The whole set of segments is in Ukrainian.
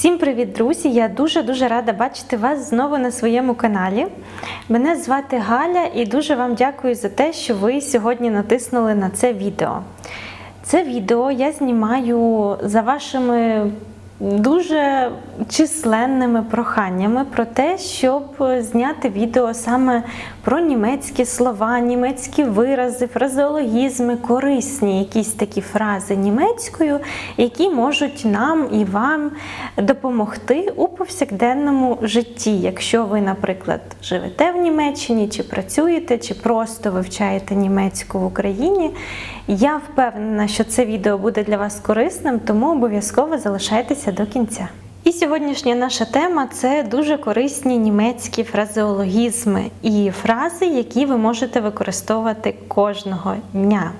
Всім привіт, друзі! Я дуже-дуже рада бачити вас знову на своєму каналі. Мене звати Галя і дуже вам дякую за те, що ви сьогодні натиснули на це відео. Це відео я знімаю за вашими дуже численними проханнями про те, щоб зняти відео саме про німецькі слова, німецькі вирази, фразеологізми, корисні якісь такі фрази німецькою, які можуть нам і вам допомогти у повсякденному житті. Якщо ви, наприклад, живете в Німеччині, чи працюєте, чи просто вивчаєте німецьку в Україні. Я впевнена, що це відео буде для вас корисним, тому обов'язково залишайтеся до кінця. І сьогоднішня наша тема це дуже корисні німецькі фразеологізми і фрази, які ви можете використовувати кожного дня.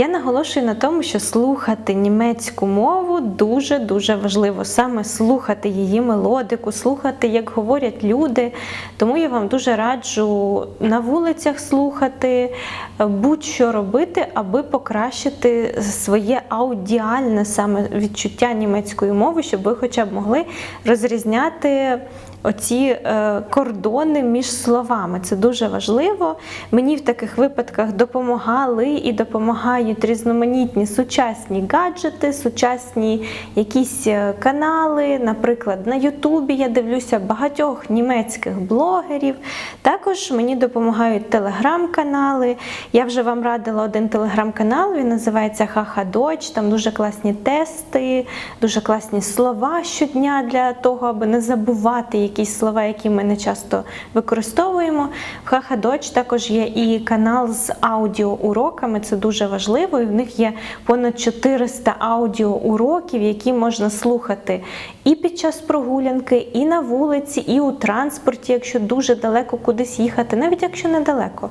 Я наголошую на тому, що слухати німецьку мову дуже-дуже важливо. Саме слухати її мелодику, слухати, як говорять люди. Тому я вам дуже раджу на вулицях слухати, будь-що робити, аби покращити своє аудіальне саме відчуття німецької мови, щоб ви хоча б могли розрізняти оці е, кордони між словами. Це дуже важливо. Мені в таких випадках допомагали і допомагають різноманітні сучасні гаджети, сучасні якісь е, канали. Наприклад, на Ютубі я дивлюся багатьох німецьких блогерів. Також мені допомагають телеграм-канали. Я вже вам радила один телеграм-канал, він називається Хахадоч. Там дуже класні тести, дуже класні слова щодня для того, аби не забувати якісь слова, які ми не часто використовуємо. В Хахадоч також є і канал з аудіоуроками, це дуже важливо. І в них є понад 400 аудіоуроків, які можна слухати і під час прогулянки, і на вулиці, і у транспорті, якщо дуже далеко кудись їхати, навіть якщо недалеко.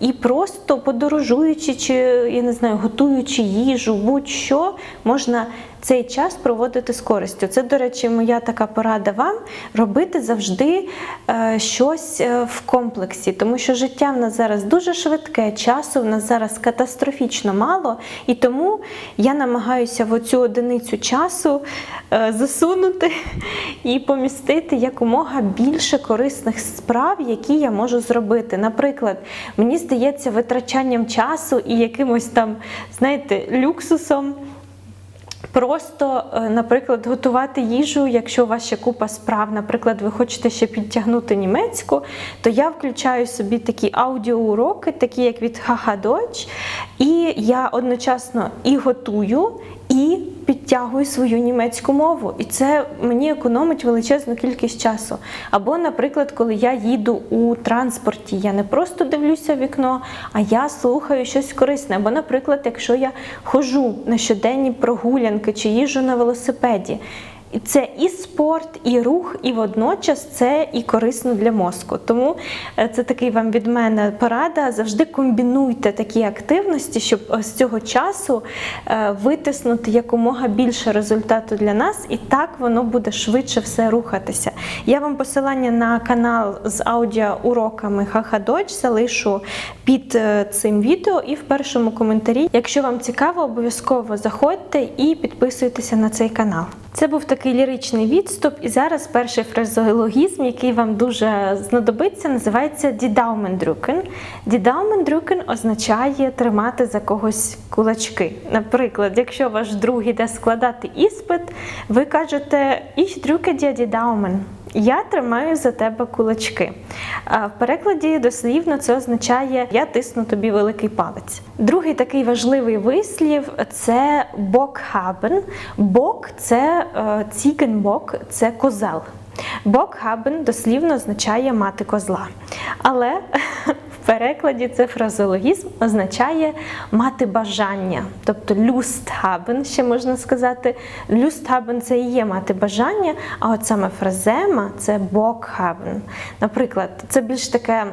І просто подорожуючи, чи я не знаю, готуючи їжу, будь-що можна цей час проводити з користю. Це, до речі, моя така порада вам робити завжди е, щось е, в комплексі, тому що життя в нас зараз дуже швидке, часу в нас зараз катастрофічно мало, і тому я намагаюся в оцю одиницю часу е, засунути і помістити якомога більше корисних справ, які я можу зробити. Наприклад, мені здається, витрачанням часу і якимось там, знаєте, люксусом. Просто, е, наприклад, готувати їжу, якщо у вас ще купа справ, наприклад, ви хочете ще підтягнути німецьку, то я включаю собі такі аудіоуроки, такі як від Хахадоч, і я одночасно і готую, і підтягую свою німецьку мову. І це мені економить величезну кількість часу. Або, наприклад, коли я їду у транспорті, я не просто дивлюся вікно, а я слухаю щось корисне. Або, наприклад, якщо я хожу на щоденні прогулянки чи їжу на велосипеді. Це і спорт, і рух, і водночас це і корисно для мозку. Тому е, це такий вам від мене порада. Завжди комбінуйте такі активності, щоб з цього часу е, витиснути якомога більше результату для нас, і так воно буде швидше все рухатися. Я вам посилання на канал з аудіоуроками Хахадоч залишу під е, цим відео і в першому коментарі. Якщо вам цікаво, обов'язково заходьте і підписуйтеся на цей канал. Це був такий ліричний відступ, і зараз перший фразеологізм, який вам дуже знадобиться, називається дідаумендрюкен. Дідаумендрюкен означає тримати за когось кулачки. Наприклад, якщо ваш друг іде складати іспит, ви кажете «Ich drücke dir die Daumen». Я тримаю за тебе кулачки. В перекладі дослівно це означає Я тисну тобі великий палець. Другий такий важливий вислів це бокхабен. Бок це цігенбок, це козел. Бокхабен дослівно означає мати козла. Але перекладі це фразеологізм означає мати бажання, тобто люстхабен, ще можна сказати. Люстхабен це і є мати бажання, а от саме фразема це бокхабен. Наприклад, це більш таке,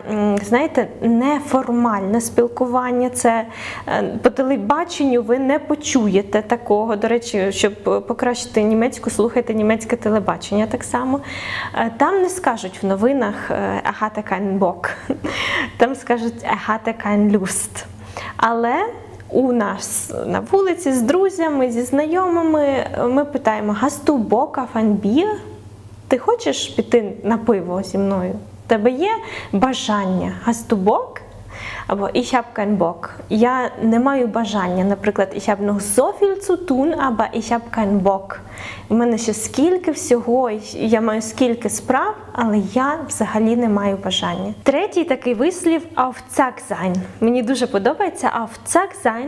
знаєте, неформальне спілкування. Це е, по телебаченню ви не почуєте такого. До речі, щоб покращити німецьку, слухайте німецьке телебачення так само. Е, там не скажуть в новинах Агата Кайнбок. Там скажуть «Er hatte keine Але у нас на вулиці з друзями, зі знайомими. Ми питаємо: Гасту бока фанбір? Ти хочеш піти на пиво зі мною? Тебе є бажання гастубок? Або ich habe keinen Bock. Я не маю бажання. Наприклад, ich habe noch so viel zu tun, aber ich habe keinen Bock. У мене ще скільки всього, я маю скільки справ, але я взагалі не маю бажання. Третій такий вислів auf Zack sein. Мені дуже подобається auf Zack sein.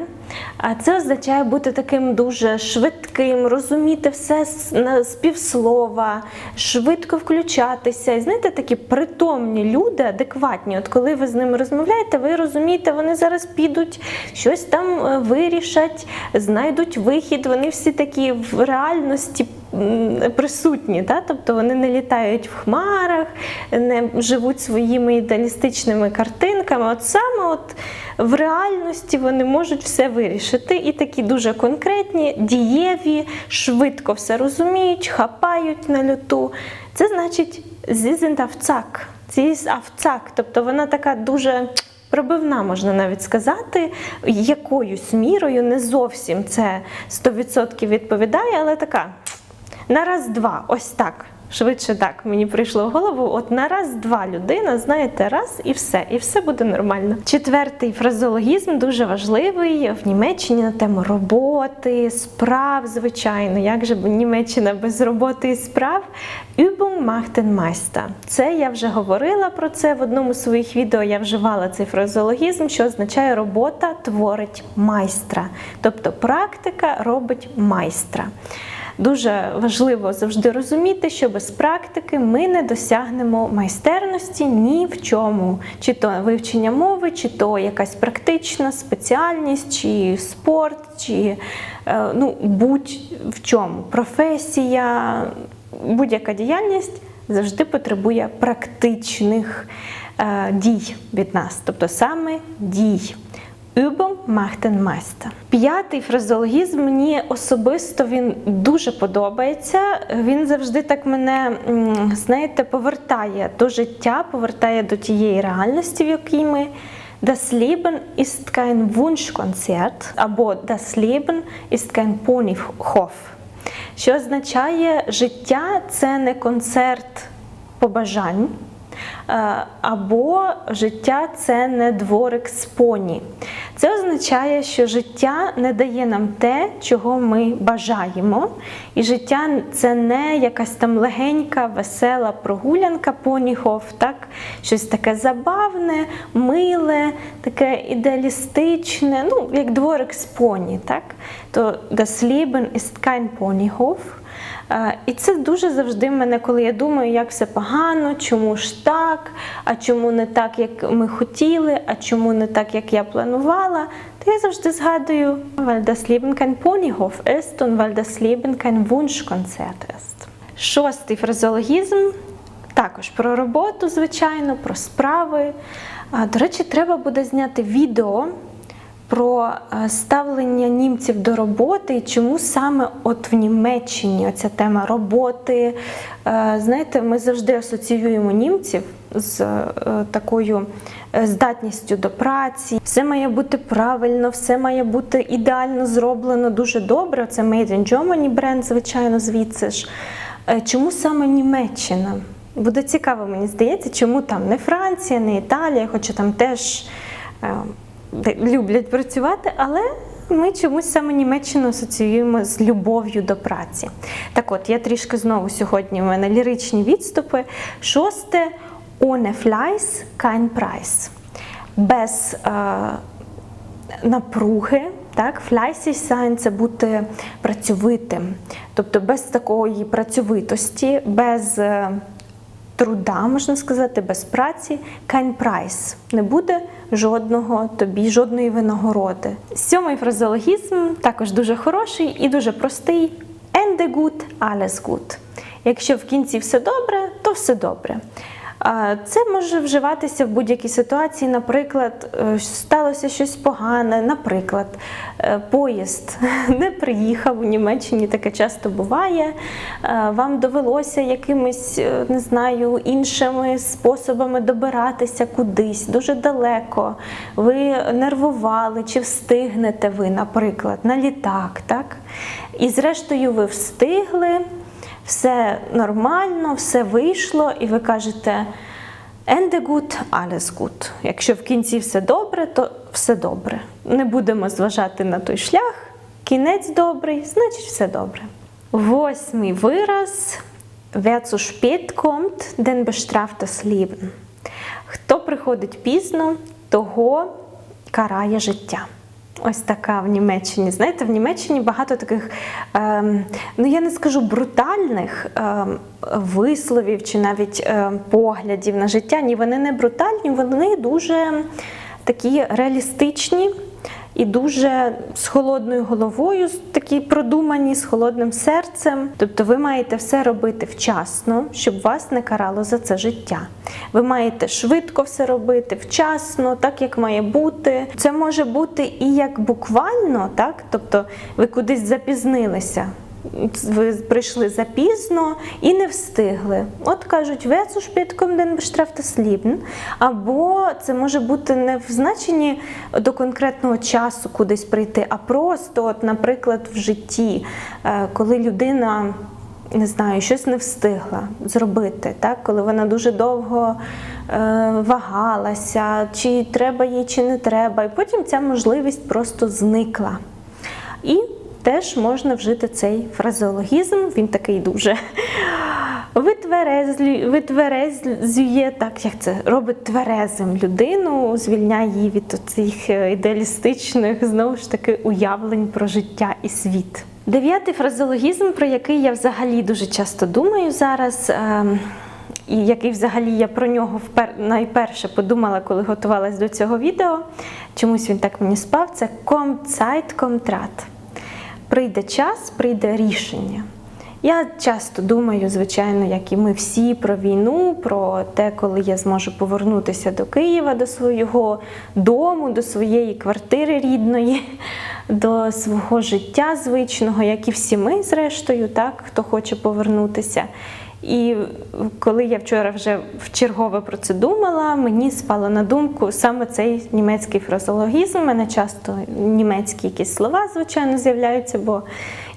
Це означає бути таким дуже швидким, розуміти все з півслова, швидко включатися. І знаєте, такі притомні люди, адекватні. От коли ви з ними розмовляєте, ви розумієте, вони зараз підуть, щось там е, вирішать, знайдуть вихід. Вони всі такі в реальності присутні, та? тобто вони не літають в хмарах, не живуть своїми ідеалістичними картинками. От саме от в реальності вони можуть все вирішити і такі дуже конкретні, дієві, швидко все розуміють, хапають на льоту. Це значить ist auf Zack. Тобто вона така дуже пробивна, можна навіть сказати, якоюсь мірою не зовсім це 100% відповідає, але така на раз-два, ось так. Швидше так мені прийшло в голову. От на раз-два людина, знаєте, раз і все, і все буде нормально. Четвертий фразеологізм дуже важливий в Німеччині на тему роботи, справ, звичайно. Як же Німеччина без роботи і справ? Übung macht den Meister. Це я вже говорила про це в одному з своїх відео. Я вживала цей фразеологізм, що означає робота творить майстра. Тобто практика робить майстра. Дуже важливо завжди розуміти, що без практики ми не досягнемо майстерності ні в чому, чи то вивчення мови, чи то якась практична спеціальність, чи спорт, чи е, ну, будь-в чому. Професія, будь-яка діяльність завжди потребує практичних е, дій від нас, тобто саме дій. Übung macht den Meister. П'ятий фразеологізм мені особисто він дуже подобається. Він завжди так мене, знаєте, повертає до життя, повертає до тієї реальності, в якій ми. Das Leben ist kein Wunschkonzert або Das Leben ist kein Ponyhof. Що означає, життя це не концерт побажань. Е, Або життя це не дворик з поні. Це означає, що життя не дає нам те, чого ми бажаємо. І життя це не якась там легенька, весела прогулянка поніхов, так? щось таке забавне, миле, таке ідеалістичне, ну, як дворик з поні. Так? То das Leben ist kein Ponyhof. Е, І це дуже завжди мене, коли я думаю, як все погано, чому ж так, а чому не так, як ми хотіли, а чому не так, як я планувала, то я завжди згадую, weil das Leben kein Ponyhof ist und weil. Шостий фразеологізм також про роботу, звичайно, про справи. До речі, треба буде зняти відео про е, ставлення німців до роботи і чому саме от в Німеччині оця тема роботи. Е, Знаєте, ми завжди асоціюємо німців з е, такою здатністю до праці. Все має бути правильно, все має бути ідеально зроблено, дуже добре. Це Made in Germany бренд, звичайно, звідси ж. Чому саме Німеччина? Буде цікаво, мені здається, чому там не Франція, не Італія, хоча там теж люблять працювати, але ми чомусь саме Німеччину асоціюємо з любов'ю до праці. Так от, я трішки знову сьогодні в мене ліричні відступи. Шосте ohne Fleiß kein Preis. Без е, напруги, так, sein – це бути працьовитим. Тобто без такої працьовитості, без е, труда, можна сказати, без праці, кань прайс Не буде жодного тобі, жодної винагороди. Сьомий фразеологізм також дуже хороший і дуже простий. Ende gut, alles gut. Якщо в кінці все добре, то все добре. Це може вживатися в будь-якій ситуації. Наприклад, е, сталося щось погане, наприклад, е, поїзд не приїхав у Німеччині, таке часто буває. Е, Вам довелося якимись, не знаю, іншими способами добиратися кудись дуже далеко. Ви нервували, чи встигнете ви, наприклад, на літак, так? І зрештою ви встигли все нормально, все вийшло, і ви кажете Ende gut, alles gut. Якщо в кінці все добре, то все добре. Не будемо зважати на той шлях. Кінець добрий, значить все добре. Восьмий вираз. Wer zu spät kommt, den bestraft Leben. Хто приходить пізно, того карає життя. Ось така в Німеччині. Знаєте, в Німеччині багато таких, ем, ну я не скажу брутальних ем, висловів чи навіть ем, поглядів на життя. Ні, вони не брутальні, вони дуже такі реалістичні і дуже з холодною головою, такі продумані, з холодним серцем. Тобто ви маєте все робити вчасно, щоб вас не карало за це життя. Ви маєте швидко все робити, вчасно, так як має бути. Це може бути і як буквально, так? Тобто ви кудись запізнилися. Ви прийшли запізно і не встигли. От кажуть, «Wer zu spät kommt, den bestraft das Leben». Або це може бути не в значенні до конкретного часу кудись прийти, а просто, от, наприклад, в житті, е, коли людина. Не знаю, щось не встигла зробити, так? коли вона дуже довго е, вагалася, чи треба їй, чи не треба, і потім ця можливість просто зникла. І теж можна вжити цей фразеологізм, він такий дуже витверезлює, так як це робить тверезим людину, звільняє її від цих ідеалістичних знову ж таки уявлень про життя і світ. Дев'ятий фразеологізм, про який я взагалі дуже часто думаю зараз. ем, і який взагалі я про нього найперше подумала, коли готувалась до цього відео. Чомусь він так мені спав. Це Rat. Прийде час, прийде рішення. Я часто думаю, звичайно, як і ми всі, про війну, про те, коли я зможу повернутися до Києва, до свого дому, до своєї квартири рідної, до свого життя звичного, як і всі ми, зрештою, так, хто хоче повернутися. І коли я вчора вже в чергове про це думала, мені спало на думку саме цей німецький фразологізм. У мене часто німецькі якісь слова, звичайно, з'являються, бо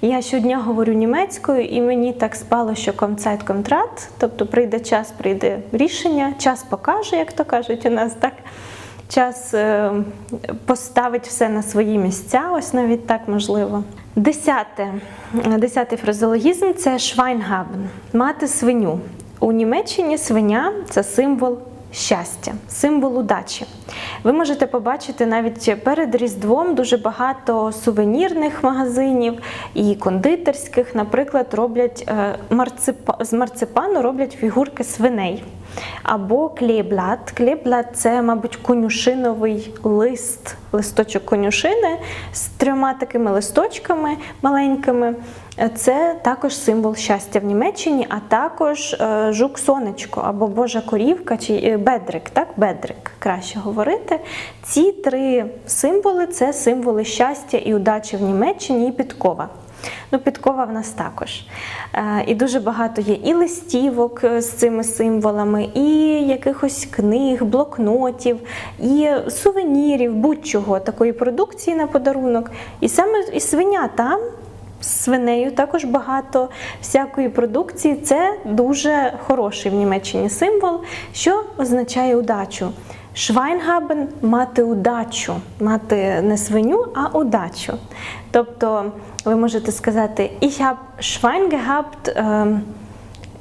я щодня говорю німецькою, і мені так спало, що комцайт контрат, тобто прийде час, прийде рішення, час покаже, як то кажуть у нас так. Час е, поставить все на свої місця, ось навіть так можливо. Десяте. Десятий фразеологізм це швайнгабен мати свиню. У Німеччині свиня це символ щастя, символ удачі. Ви можете побачити навіть перед Різдвом дуже багато сувенірних магазинів і кондитерських, наприклад, роблять е, марципа, з марципану роблять фігурки свиней. Або клейблат. Клейблат це, мабуть, конюшиновий лист, листочок конюшини з трьома такими листочками маленькими. Це також символ щастя в Німеччині, а також е, жук сонечко або Божа корівка чи е, бедрик, так, бедрик краще говорити. Ці три символи це символи щастя і удачі в Німеччині і підкова. Ну, підкова в нас також. Е, І дуже багато є і листівок з цими символами, і якихось книг, блокнотів, і сувенірів, будь-чого такої продукції на подарунок. І саме і свиня там. Свинею також багато всякої продукції. Це дуже хороший в Німеччині символ, що означає удачу. Швайнгабен мати удачу, мати не свиню, а удачу. Тобто ви можете сказати, ich habe Schwein gehabt, ähm,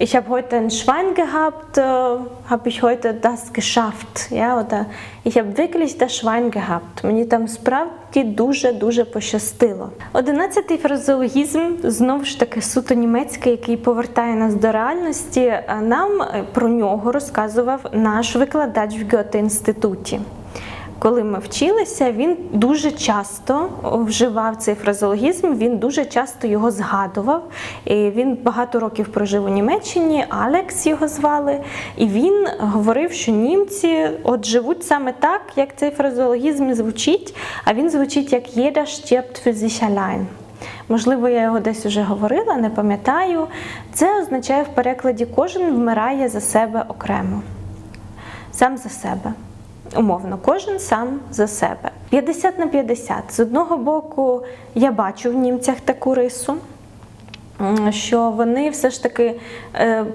ich habe heute ein Schwein gehabt, äh, habe ich heute das geschafft. Ja? Oder ich habe wirklich das Schwein gehabt. Мені там справді дуже-дуже пощастило. Одинадцятий фразеологізм, знову ж таки суто німецький, який повертає нас до реальності. Нам е, про нього розказував наш викладач в Гьоте інституті. Коли ми вчилися, він дуже часто вживав цей фразеологізм, він дуже часто його згадував. І Він багато років прожив у Німеччині, Алекс його звали. І він говорив, що німці от живуть саме так, як цей фразеологізм звучить, а він звучить як «Jeder stirbt für sich allein». Можливо, я його десь уже говорила, не пам'ятаю. Це означає в перекладі кожен вмирає за себе окремо. Сам за себе. Умовно, кожен сам за себе. 50 на 50. З одного боку, я бачу в німцях таку рису, що вони все ж таки е,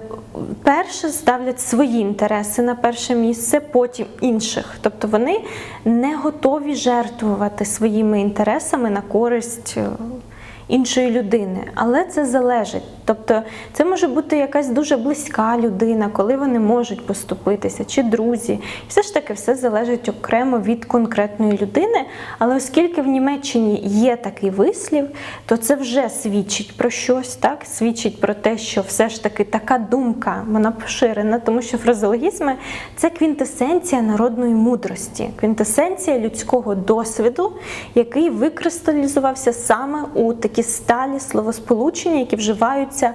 перше ставлять свої інтереси на перше місце, потім інших. Тобто вони не готові жертвувати своїми інтересами на користь. Іншої людини, але це залежить. Тобто, це може бути якась дуже близька людина, коли вони можуть поступитися, чи друзі. Все ж таки все залежить окремо від конкретної людини. Але оскільки в Німеччині є такий вислів, то це вже свідчить про щось, так свідчить про те, що все ж таки така думка вона поширена, тому що фразеологізми це квінтесенція народної мудрості, квінтесенція людського досвіду, який викристалізувався саме у такі сталі словосполучення, які вживаються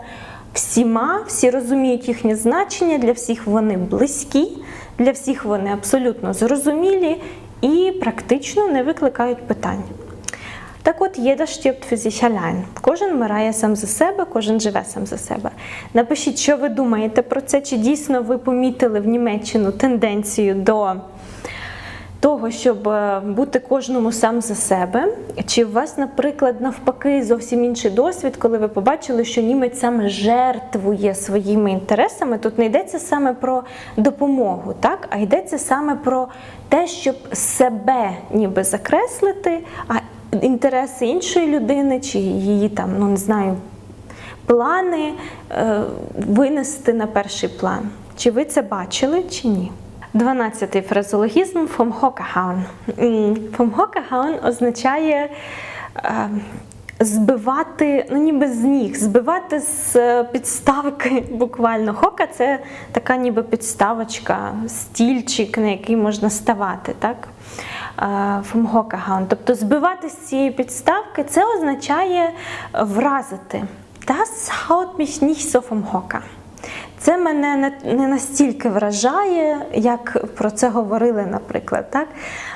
всіма, всі розуміють їхнє значення, для всіх вони близькі, для всіх вони абсолютно зрозумілі і практично не викликають питань. Так от jeder stirbt für. Кожен вмирає сам за себе, кожен живе сам за себе. Напишіть, що ви думаєте про це, чи дійсно ви помітили в Німеччину тенденцію до того, щоб е, бути кожному сам за себе. Чи у вас, наприклад, навпаки, зовсім інший досвід, коли ви побачили, що німець саме жертвує своїми інтересами? Тут не йдеться саме про допомогу, так? а йдеться саме про те, щоб себе ніби закреслити, а інтереси іншої людини, чи її там, ну не знаю, плани е, винести на перший план. Чи ви це бачили, чи ні? Дванадцятий фразеологізм vom Hockerhauen. М, Vom Hockerhauen означає е, збивати, ну ніби з ніг, збивати з е, підставки буквально. Хока це така ніби підставочка, стільчик, на який можна ставати. так? Е, Hockerhauen. Тобто збивати з цієї підставки це означає вразити. Das haut mich nicht so vom Hocker. Це мене не, настільки вражає, як про це говорили, наприклад. Так?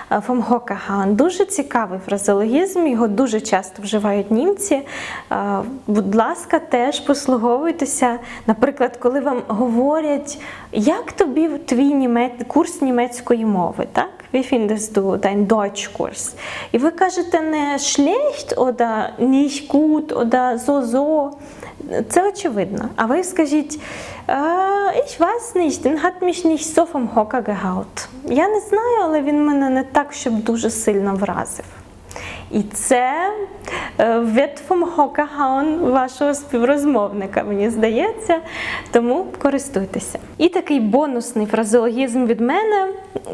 Vom Hockerhauen. Дуже цікавий фразеологізм, його дуже часто вживають німці. Е, Будь ласка, теж послуговуйтеся. Наприклад, коли вам говорять, як тобі твій німець, курс німецької мови, так? Wie findest du dein Deutschkurs? І ви кажете не schlecht, oder nicht gut, oder so-so. Це очевидно. А ви скажіть, «Е, ich weiß nicht, den hat mich nicht so vom Hocker gehaut. Я не знаю, але він мене не так, щоб дуже сильно вразив. І це е, Hocker hauen вашого співрозмовника, мені здається, тому користуйтеся. І такий бонусний фразеологізм від мене,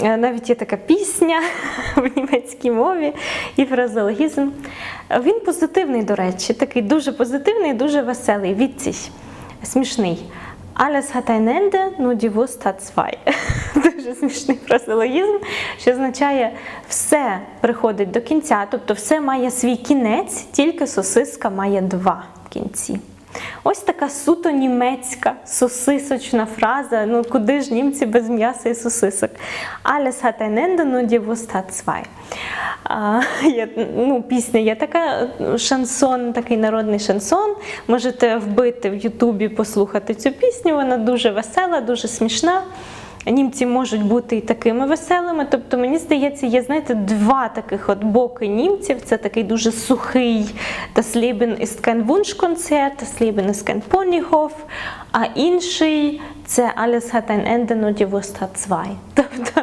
е, навіть є така пісня в німецькій мові і фразеологізм. Він позитивний, до речі, такий дуже позитивний, дуже веселий, відсіч, смішний. Alles hat ein Ende, nur die. Дуже смішний фразеологізм, що означає все приходить до кінця, тобто все має свій кінець, тільки сосиска має два кінці. Ось така суто німецька сосисочна фраза. Ну куди ж німці без м'яса і сосисок? Alles hat ein Ende, nur die Wurst hat zwei. А, я, ну, пісня є така шансон, такий народний шансон. Можете вбити в Ютубі, послухати цю пісню. Вона дуже весела, дуже смішна. Німці можуть бути і такими веселими. Тобто, мені здається, є, знаєте, два таких от боки німців. Це такий дуже сухий Das Leben ist kein Wunschkonzert, Das Leben а інший це Alles hat ein zwei. Тобто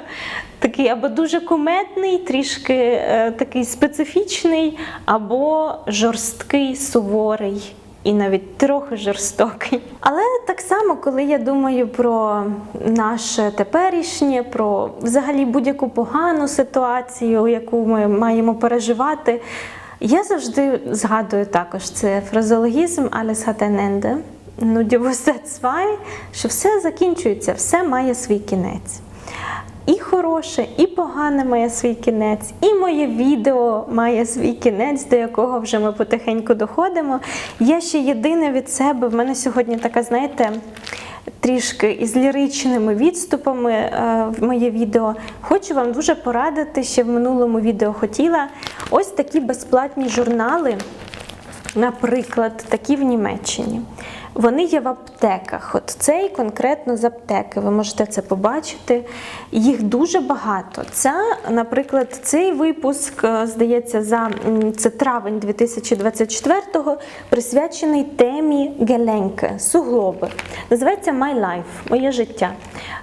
такий або дуже кумедний, трішки е, такий специфічний, або жорсткий, суворий і навіть трохи жорстокий. Але так само, коли я думаю про наше теперішнє, про взагалі будь-яку погану ситуацію, яку ми маємо переживати, я завжди згадую також це hat ein Ende. Ну, zwei, що все закінчується, все має свій кінець. І хороше, і погане має свій кінець, і моє відео має свій кінець, до якого вже ми потихеньку доходимо. Я ще єдине від себе. В мене сьогодні така, знаєте, трішки із ліричними відступами е, моє відео. Хочу вам дуже порадити, ще в минулому відео хотіла ось такі безплатні журнали. Наприклад, такі в Німеччині. Вони є в аптеках. От цей конкретно з аптеки. Ви можете це побачити. Їх дуже багато. Ця, наприклад, цей випуск, е, здається, за це травень 2024-го, присвячений темі геленьки, суглоби. Називається My Life, моє життя.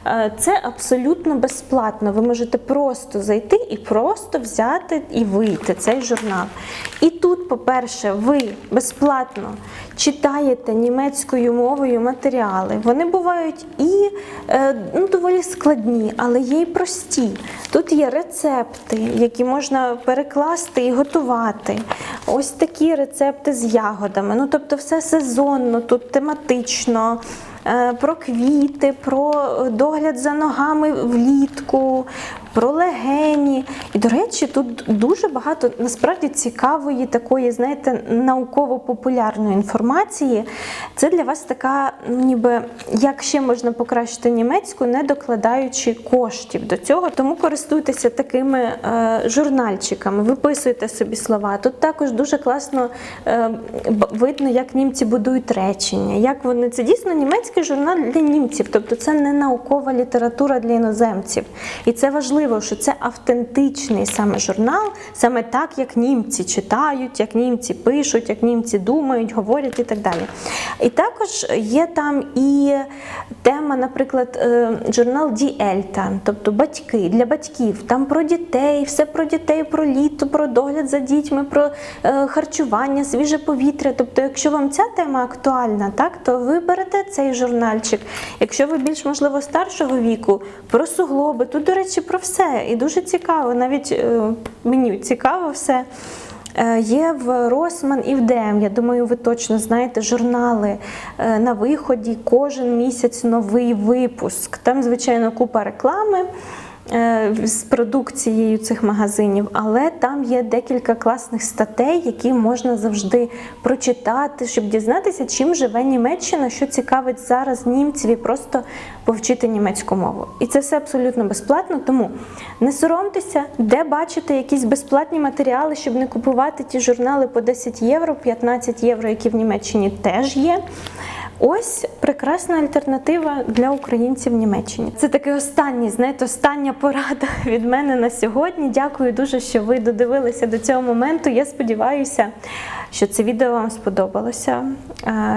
Е, Це абсолютно безплатно. Ви можете просто зайти і просто взяти і вийти цей журнал. І тут, по-перше, ви безплатно читаєте німецькою мовою матеріали. Вони бувають і е, ну, доволі складні, але є і прості. Тут є рецепти, які можна перекласти і готувати. Ось такі рецепти з ягодами. Ну, тобто, все сезонно, тут тематично. Е, Про квіти, про догляд за ногами влітку, про легені. І, до речі, тут дуже багато насправді цікавої, такої, знаєте, науково-популярної інформації. Це для вас така, ну, ніби як ще можна покращити німецьку, не докладаючи коштів до цього. Тому користуйтеся такими е, журнальчиками, виписуйте собі слова. Тут також дуже класно е, видно, як німці будують речення, як вони це дійсно німецький журнал для німців, тобто це не наукова література для іноземців. І це важливо, що це автентичний саме журнал, саме так, як німці читають, як німці пишуть, як німці думають, говорять і так далі. І також є там і тема, наприклад, е, журнал Die Eltern, тобто батьки для батьків. Там про дітей, все про дітей, про літо, про догляд за дітьми, про е, харчування, свіже повітря. Тобто, якщо вам ця тема актуальна, так то ви берете цей журнальчик. Якщо ви більш можливо старшого віку, про суглоби, тут, до речі, про все. І дуже цікаво, навіть е, мені цікаво все. Е, Є в Росман і в ДМ. Я думаю, ви точно знаєте журнали е, на виході. Кожен місяць новий випуск. Там, звичайно, купа реклами з продукцією цих магазинів, але там є декілька класних статей, які можна завжди прочитати, щоб дізнатися, чим живе Німеччина, що цікавить зараз німців і просто повчити німецьку мову. І це все абсолютно безплатно. Тому не соромтеся, де бачите якісь безплатні матеріали, щоб не купувати ті журнали по 10 євро, 15 євро, які в Німеччині теж є. Ось прекрасна альтернатива для українців в Німеччині. Це такий останній, знаєте, остання порада від мене на сьогодні. Дякую дуже, що ви додивилися до цього моменту. Я сподіваюся, що це відео вам сподобалося,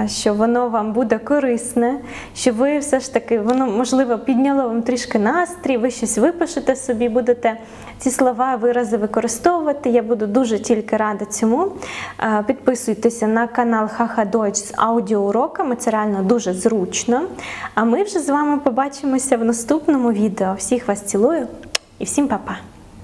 що воно вам буде корисне, що ви все ж таки воно можливо підняло вам трішки настрій, ви щось випишете собі, будете ці слова, вирази використовувати. Я буду дуже тільки рада цьому. Підписуйтеся на канал Хаха Deutsch з аудіоуроками. Це реально дуже зручно. А ми вже з вами побачимося в наступному відео. Всіх вас цілую і всім па-па!